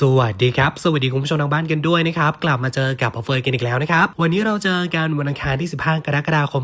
สวัสดีครับ สวัสดีคุณผู้ชมทางบ้านกันด้วยนะครับ กลับมาเจอกับอัลเฟยกันอีกแล้วนะครับ วันนี้เราเจอกันวันอังคารที่ 15 กรกฎาคม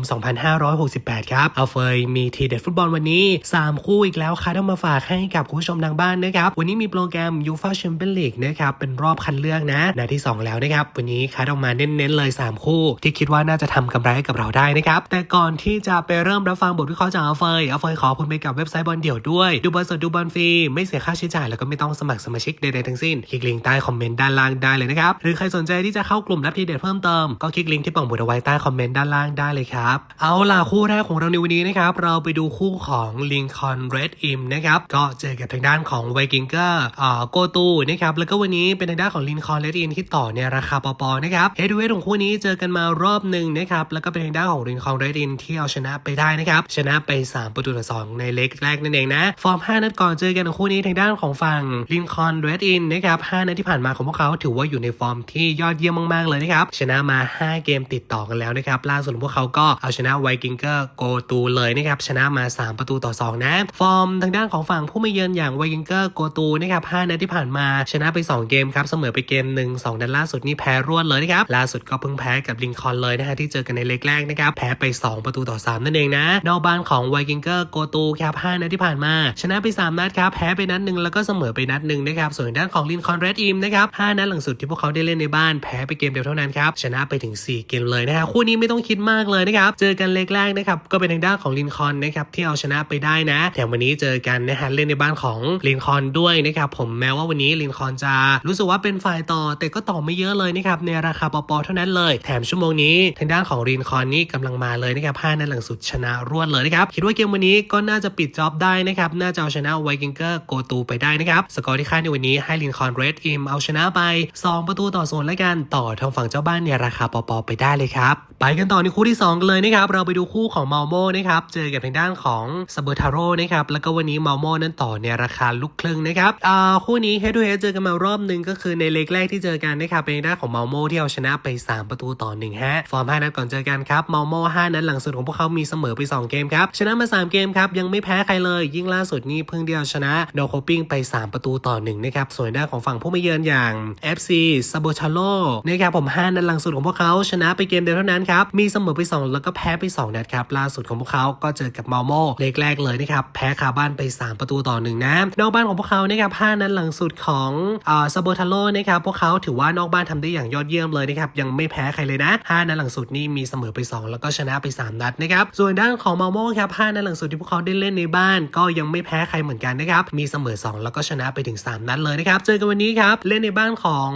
2568 ครับอัลเฟยมีทีเด็ดฟุตบอลวันนี้ 3 คู่อีกแล้วค่ะต้องมาฝากให้กับคุณผู้ชมทางบ้านนะครับ วันนี้มีโปรแกรมยูฟาแชมเปี้ยนลีกนะครับ เป็นรอบคัดเลือกนะนัดที่ 2 แล้วนะครับ วันนี้คัดออกมาเน้นๆเลย 3 คู่ ที่คิดว่าน่าจะทำกำไรให้กับเราได้นะครับ แต่ก่อนที่จะไปเริ่มรับฟังบทวิเคราะห์จากอัลเฟยอัลเฟยขอคุณไปกับเว็บไซต์บอลเดี่ยวด้วย ดูบอลสดดูบอลฟรีไม่เสียค่าใช้จ่ายแล้วก็ไม่ต้องสมัครสมาชิกใดๆทั้งสิ้นคลิกลิงก์ใต้คอมเมนต์ด้านล่างได้เลยนะครับ หรือใครสนใจที่จะเข้ากลุ่มรับทีเด็ดเพิ่มเติม ก็คลิกลิงก์ที่ปังบุตเอาไว้ใต้คอมเมนต์ด้านล่างได้เลยครับ เอาล่ะคู่แรกของเราในวันนี้นะครับ เราไปดูคู่ของลิงคอนเรดอิมนะครับ ก็เจอกับทางด้านของไวกิงเกอร์อ่าโกตูนะครับ แล้วก็วันนี้เป็นทางด้านของลินคอนเรดอิมที่ต่อในราคาปอๆนะครับเฮดูเวทของคู่นี้เจอกันมารอบหนึ่งนะครับ แล้วก็เป็นทางด้านของลินคอนเรดอิมที่เอาชนะไปได้นะครับ ชนะไป 3 ประตูต่อ2ในเล็กแรกนั่นเองนะ ฟอร์ม 5 นัดก่อนเจอกันของคู่นี้ทางด้านของฝั่งลินคอนเรดอินนะครับ5นัดที่ผ่านมาของพวกเขาถือว่าอยู่ในฟอร์มที่ยอดเยี่ยมมากๆเลยนะครับชนะมา 5 เกมติดต่อกันแล้วนะครับล่าสุดพวกเขาก็เอาชนะไวกิงเกอร์โกตูเลยนะครับชนะมา 3 ประตูต่อ 2 นะ ฟอร์มทางด้านของฝั่งผู้ไม่เยือนอย่างไวกิงเกอร์โกตูนะครับ5นัดที่ผ่านมาชนะไป 2 เกมครับเสมอไปเกม1 2นัดล่าสุดนี่แพ้รวดเลยนะครับล่าสุดก็เพิ่งแพ้กับลิงคอนเลยนะฮะที่เจอกันในเล็กแรกนะครับแพ้ไป 2 ประตูต่อ 3 นั่นเองนะนอกบ้านของไวกิงเกอร์โกตูครับ5นัดที่ผ่านมา ชนะไป 3 นัดครับแพ้ไปนัดหนึ่งแล้วก็เสมอไปนัดหนึ่งนะครับส่วนด้านของลินคอนเรดอิมนะครับ5นัดหลังสุดที่พวกเขาได้เล่นในบ้านแพ้ไปเกมเดียวเท่านั้นครับชนะไปถึง 4 เกมเลยนะฮะคู่นี้ไม่ต้องคิดมากเลยนะครับเจอกันเล็กแรกนะครับก็เป็นทางด้านของลินคอนนะครับที่เอาชนะไปได้นะแถมวันนี้เจอกันนะฮะเล่นในบ้านของลินคอนด้วยนะครับผมแม้ว่าวันนี้ลินคอนจะรู้สึกว่าเป็นฝ่ายต่อ แต่ก็ต่อไม่เยอะเลยนะครับในราคาปอๆเท่านั้นเลย แถมชั่วโมงนี้ทางด้านของลินคอนนี่กำลังมาเลยนะครับ5นัดหลังสุดชนะรวดเลยนะครับคิดว่าเกมวันนี้ก็น่าจะปิดจ็อบได้นะครับน่าจะเอาชนะไวกิงเกอร์โกตูไปได้นะครับสกอร์ที่คาดในวันนี้ให้ลินคอนเรดอิมเอาชนะไป 2 ประตูต่อศูนย์แล้วกันต่อทางฝั่งเจ้าบ้านในราคาปอๆไปได้เลยครับไปกันต่อในคู่ที่ 2 กันเลยนะครับ เราไปดูคู่ของเมาโมนะครับ เจอกับทางด้านของซาเบอร์ทาโร่นะครับ แล้วก็วันนี้เมาโมนั้นต่อในราคาลูกครึ่งนะครับอ่าคู่นี้เฮด o ูเฮดเจอกันมารอบหนึ่งก็คือในเล็กแรกที่เจอกันนะครับ เป็นทางด้านของเมาโมที่เอาชนะไป 3 ประตูต่อ1ฮะ ฟอร์ม 5 นัดก่อนเจอกันครับเมาโม5นัดหลังสุดของพวกเขามีเสมอไป 2 เกมครับ ชนะมา 3 เกมครับ ยังไม่แพ้ใครเลย ยิ่งล่าสุดนี่เพิ่งเดียวชนะโดโคปิ้งไป 3 ประตูต่อ1นะครับ ส่วนด้านของฝั่งผู้ม่เยือนอย่าง FC ซาโบชาโลนะครับผม 5 นัดหลังสุดของพวกเขาชนะไปเกมเดียวเท่านั้นครับมีเสมอไป 2 แล้วก็แพ้ไป 2 นัดครับล่าสุดของพวกเขาก็เจอกับเมาโมเล็กแรกเลยนะครับแพ้คาบ้านไป 3 ประตูต่อ1นะนอกบ้านของพวกเขานะครับ5นัดหลังสุดของอ่าซาโบทาโลนะครับพวกเขาถือว่านอกบ้านทำได้อย่างยอดเยี่ยมเลยนะครับยังไม่แพ้ใครเลยนะ5นัดหลังสุดนี่มีเสมอไป 2 แล้วก็ชนะไป 3 นัดนะครับส่วนด้านของเมาโมครับ5นัดหลังสุดที่พวกเขาได้เล่นในบ้าน ก็ยังไม่แพ้ใครเหมือนกันนะครับมีเสมอ 2 แล้วก็ชนะไปถึง 3 นัดเลยนะครับเจอกันวันนี้ครับ เล่นในบ้านของ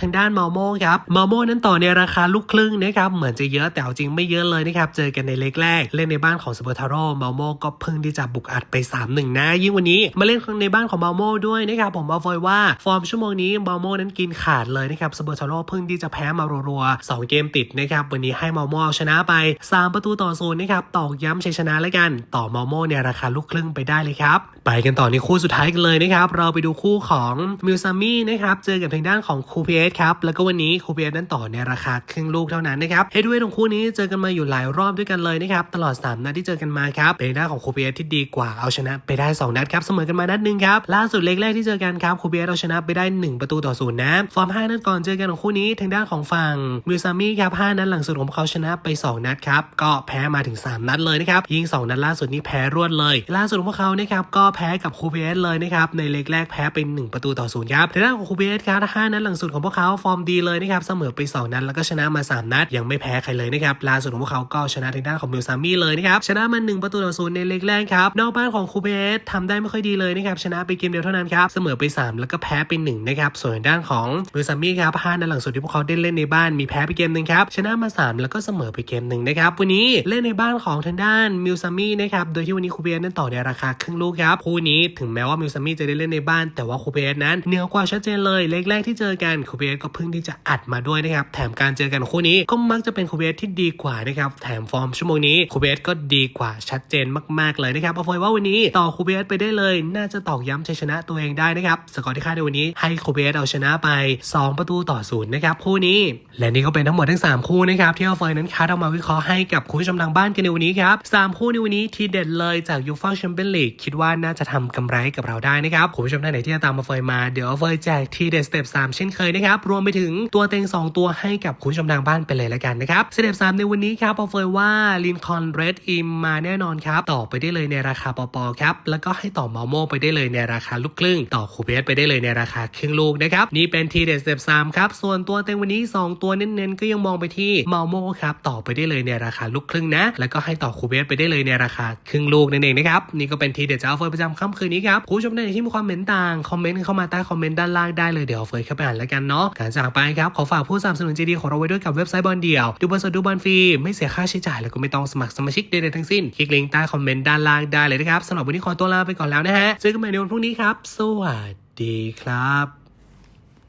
ทางด้านมาโมครับมาโมนั้นต่อในราคาลูกครึ่งนะครับ เหมือนจะเยอะแต่เอาจริงไม่เยอะเลยนะครับ เจอกันในเล็กแรก เล่นในบ้านของสเปอร์ทาโร่มาโมก็เพิ่งที่จะบุกอัดไป3-1นะ ยิ่งวันนี้มาเล่นในบ้านของมาโมด้วยนะครับ ผมบอกเลยว่าฟอร์มชั่วโมงนี้มาโมนั้นกินขาดเลยนะครับสเปอร์ทาโร่เพิ่งที่จะแพ้มารัวๆ2เกมติดนะครับวันนี้ให้มาโมเอาชนะไป 3 ประตูต่อศูนย์นะครับตอกย้ำชัยชนะแล้วกัน ต่อมาโมในราคาลูกครึ่งไปได้เลยครับไปกันต่อในคู่สุดท้ายกันเลยนะครับเราไปดูคู่ของมิวซามี่นะครับเจอกับทางด้านของคูเพียสครับแล้วก็วันนี้คูเพียสนั้นต่อในราคาครึ่งลูกเท่านั้นนะครับเฮดเวทของคู่นี้เจอกันมาอยู่หลายรอบด้วยกันเลยนะครับตลอด 3 นัดที่เจอกันมาครับเป็นหน้าของคูเพียสที่ดีกว่าเอาชนะไปได้ 2 นัดครับเสมอกันมานัดหนึ่งครับล่าสุดเล็กแรกที่เจอกันครับคูเพียสเอาชนะไปได้ 1 ประตูต่อศูนย์นะฟอร์ม5นัดก่อนเจอกันของคู่นี้ทางด้านของฝั่งมิวซามี่ครับ5นัดหลังสุดของเขาชนะไป 2 นัดครับก็แพ้มาถึง 3 นัดเลยนะครับยิง 2 นัดล่าสุดนี้แพ้รวดเลย ล่าสุดของพวกเขานะครับก็แพ้กับคูเพสเลยนะครับในเล็กแรกแพ้เป็น1ประตูต่อศูนย์ครับทางด้านของคูเพียสครับ5นัดหลังสุดของพวกเขาฟอร์มดีเลยนะครับเสมอไป 2 นัดแล้วก็ชนะมา 3 นัด ยังไม่แพ้ใครเลยนะครับล่าสุดของพวกเขาก็ชนะทางด้านของมิวซามี่เลยนะครับชนะมา1ประตูต่อศูนย์ในเล็กแรกครับนอกบ้านของคูเพียสทำได้ไม่ค่อยดีเลยนะครับชนะไปเกมเดียวเท่านั้นครับเสมอไป 3 แล้วก็แพ้ไป1นะครับส่วนด้านของมิวซามี่ครับ5นัดหลังสุดที่พวกเขาได้เล่นในบ้านมีแพ้ไปเกมหนึ่งครับชนะมา 3 แล้วก็เสมอไปเกมหนึ่งนะครับวันนี้เล่นในบ้านของทางด้านมิวซามี่นะครับโดยที่วันนี้คูเพียสนั้นต่อในราคาครึ่งลูกครับคู่นี้ถึงแม้ว่ามิวซามี่จะได้เล่นในบ้าน แต่ว่าคูเพียสนั้นเหนือกว่าชัดเจนเลยเล็กแรกที่เจอกันคูเพียสก็เพิ่งที่จะอัดมาด้วยนะครับแถมการเจอกันคู่นี้ก็มักจะเป็นคูเพียสที่ดีกว่านะครับแถมฟอร์มชั่วโมงนี้คูเพียสก็ดีกว่าชัดเจนมากๆเลยนะครับเอาไว้ว่าวันนี้ต่อคูเพียสไปได้เลย น่าจะตอกย้ำชัยชนะตัวเองได้นะครับสกอร์ที่คาดในวันนี้ให้คูเพียสเอาชนะไป 2 ประตูต่อศูนย์นะครับคู่นี้ และนี่ก็เป็นทั้งหมดทั้ง 3 คู่นะครับที่เอาเฟยนั้นคัดเอามาวิเคราะห์ให้กับคุณผู้ชมทางบ้านกันในวันนี้ครับสามคู่ในวันนี้ที่เด็ดเลยจากยูฟ่าแชมเปี้ยนลีกคิดว่าน่าจะทำกำไรกับเราได้นะครับคุณผู้ชมท่านไหนที่ตามมาเฟยมาเดี๋ยวดี๋ยวเฟยแจกทีเด็ดสเต็ป3เช่นเคยนะครับ รวมไปถึงตัวเต็ง 2 ตัวให้กับคุณชมทางบ้านไปเลยละกันนะครับสเต็ป3ในวันนี้ครับเอาเฟยว่าลินคอนเรดอิมมาแน่นอนครับ ต่อไปได้เลยในราคาปอปอครับ แล้วก็ให้ต่อมาโมไปได้เลยในราคาลูกครึ่ง ต่อคูเบสไปได้เลยในราคาครึ่งลูกนะครับ นี่เป็นทีเด็ดสเต็ป3ครับ ส่วนตัวเต็งวันนี้ 2 ตัวเน้นๆก็ยังมองไปที่มาโมครับต่อไปได้เลยในราคาลูกครึ่งนะ แล้วก็ให้ต่อคูเบสไปได้เลยในราคาครึ่งลูกนั่นเองนะครับนี่ก็เป็นทีเด็ดจากเอาเฟยประจำค่ำคืนนี้ครับคุณผู้ชมท่านไหนที่มีความเห็นต่างคอมเมนต์เข้ามาใต้คออมเมนต์ด้านล่างได้เลยเดี๋ยวเอาเฟยเข้าไปอ่านแล้วกันเนาะการจากไปครับขอฝากผู้สนับสนุนใจดีของเราไว้ด้วยกับเว็บไซต์บอลเดียว ดูบอลสดดูบอลฟรีไม่เสียค่าใช้จ่ายแล้วก็ไม่ต้องสมัครสมาชิกใดๆทั้งสิ้น คลิกลิงก์ใต้คอมเมนต์ด้านล่างได้เลยนะครับสำหรับวันนี้ขอตัวลาไปก่อนแล้วนะฮะเจอกันใหม่ในวันพรุ่งนี้ครับ สวัสดีครับ